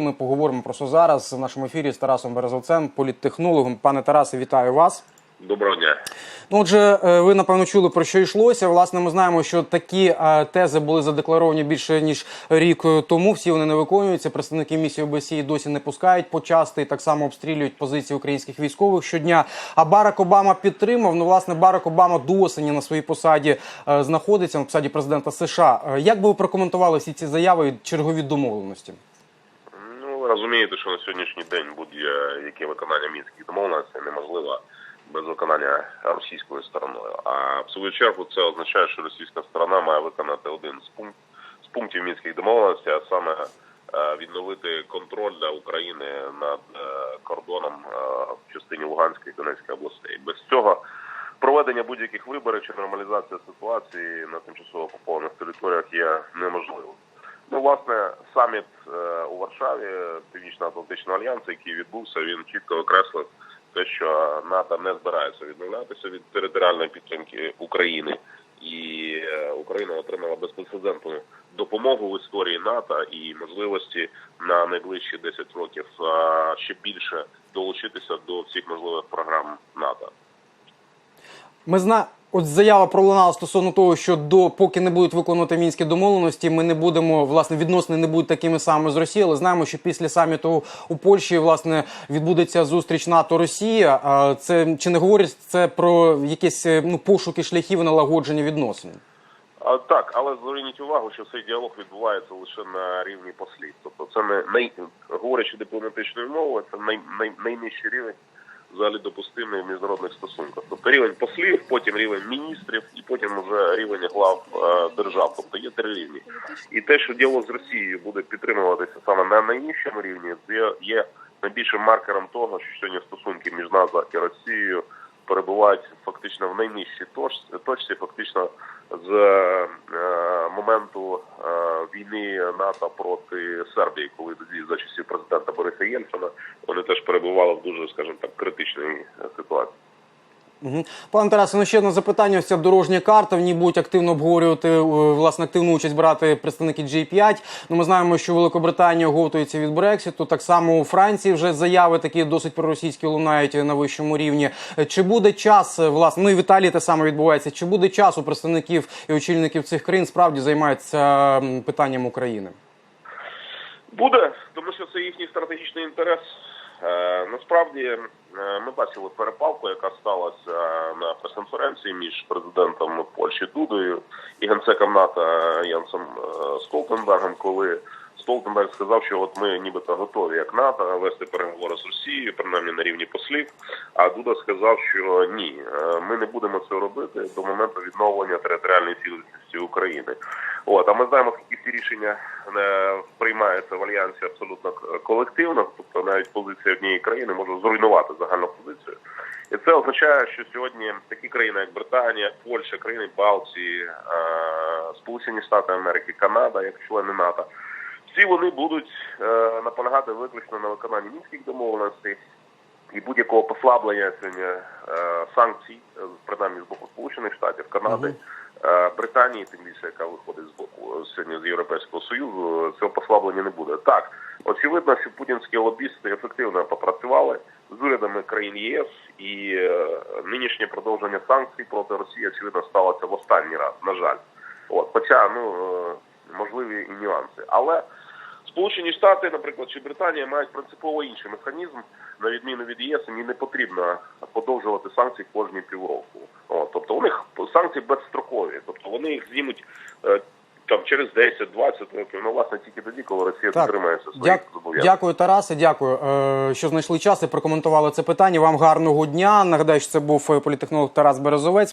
Ми поговоримо просто зараз в нашому ефірі з Тарасом Березовцем, політтехнологом. Пане Тарасе, вітаю вас. Доброго дня. Ну, отже, е, ви напевно чули про що йшлося. Власне, ми знаємо, що такі е, тези були задекларовані більше ніж рік е, тому. Всі вони не виконуються. Представники місії ОБСЄ досі не пускають почасти і так само обстрілюють позиції українських військових щодня. А Барак Обама підтримав. Ну, власне, Барак Обама до осені на своїй посаді знаходиться на посаді президента США. Як би ви прокоментували всі ці заяви і чергові домовленості? Розумієте, що на сьогоднішній день будь-яке виконання мінських домовленостей неможливо без виконання російською стороною. А в свою чергу це означає, що російська сторона має виконати один з пункт з пунктів мінських домовленостей, а саме е, відновити контроль для України над е, кордоном е, в частині Луганської і Донецької областей. Без цього проведення будь-яких виборів чи нормалізація ситуації на тимчасово окупованих територіях є неможливим. Власне, саміт е, у Варшаві Північно-Атлантичного альянсу, який відбувся, він чітко окреслив те, що НАТО не збирається відмовлятися від територіальної підтримки України, і е, Україна отримала безпрецедентну допомогу в історії НАТО і можливості на найближчі 10 років ще більше долучитися до всіх можливих програм НАТО. Ми зна... От заява пролунала стосовно того, що до поки не будуть виконувати мінські домовленості, ми не будемо власне відносини не будуть такими самими з Росією. Але знаємо, що після саміту у Польщі власне відбудеться зустріч НАТО Росія. Це чи не говорить це про якісь е, ну пошуки шляхів налагодження відносин? А, так, але зверніть увагу, що цей діалог відбувається лише на рівні послів. Тобто, це не най говорячи дипломатичною мовою, це най, най, найнижчий рівень взагалі допустимий в міжнародних стосунках. Тобто рівень послів, потім рівень міністрів, і потім вже рівень глав е, держав. Тобто є три рівні. І те, що діло з Росією буде підтримуватися саме на найнижчому рівні, це є найбільшим маркером того, що сьогодні стосунки між НАТО і Росією перебувають фактично в найнижчій точці, фактично з е, моменту е, війни НАТО проти Сербії, коли тоді за часів президента Бориса Єльцина вони теж перебували в дуже, скажімо так, критичній е, ситуації. Пане Тарасе, ну ще одне запитання. Ось ця дорожня карта. В ній будуть активно обговорювати е, власне активну участь брати представники G5. Ну ми знаємо, що Великобританія готується від Брекситу. Так само у Франції вже заяви такі досить проросійські лунають на вищому рівні. Чи буде час е, власне? Ну і в Італії те саме відбувається. Чи буде час у представників і очільників цих країн справді займаються питанням України? Буде, тому що це їхній стратегічний інтерес. Е, насправді е, ми бачили перепалку, яка сталася на прес-конференції між президентом Польщі Дудою і генсеком НАТО Янсом е, Столтенбергом, коли Столтенберг сказав, що от ми нібито готові як НАТО вести переговори з Росією, принаймні на рівні послів. А Дуда сказав, що ні, е, ми не будемо це робити до моменту відновлення територіальної цілісності України. От, а ми знаємо, скільки ці рішення е, приймаються в альянсі абсолютно колективно, тобто навіть позиція однієї країни може зруйнувати загальну позицію. І це означає, що сьогодні такі країни, як Британія, Польща, країни Балтії, е, Сполучені Штати Америки, Канада, як члени НАТО, всі вони будуть е, наполягати виключно на виконанні мінських домовленостей і будь-якого послаблення сьогодні санкцій, принаймні з боку Сполучених Штатів, Канади, Британії, тим більше, яка виходить з боку е, сьогодні з Європейського Союзу, цього послаблення не буде. Так, очевидно, що путінські лобісти ефективно попрацювали з урядами країн ЄС, і е, нинішнє продовження санкцій проти Росії, очевидно, сталося в останній раз, на жаль. От, хоча ну е, можливі і нюанси, але Сполучені Штати, наприклад, чи Британія мають принципово інший механізм, на відміну від ЄС, їм не потрібно подовжувати санкції кожні півроку. О, тобто у них санкції безстрокові, тобто вони їх знімуть е, там через 10-20 років. Ну, власне, тільки тоді, коли Росія Так. дотримається своїх Дяк... зобов'язань. Дякую, Тарасе. Дякую, е, що знайшли час і прокоментували це питання. Вам гарного дня. Нагадаю, що це був е, політехнолог Тарас Березовець.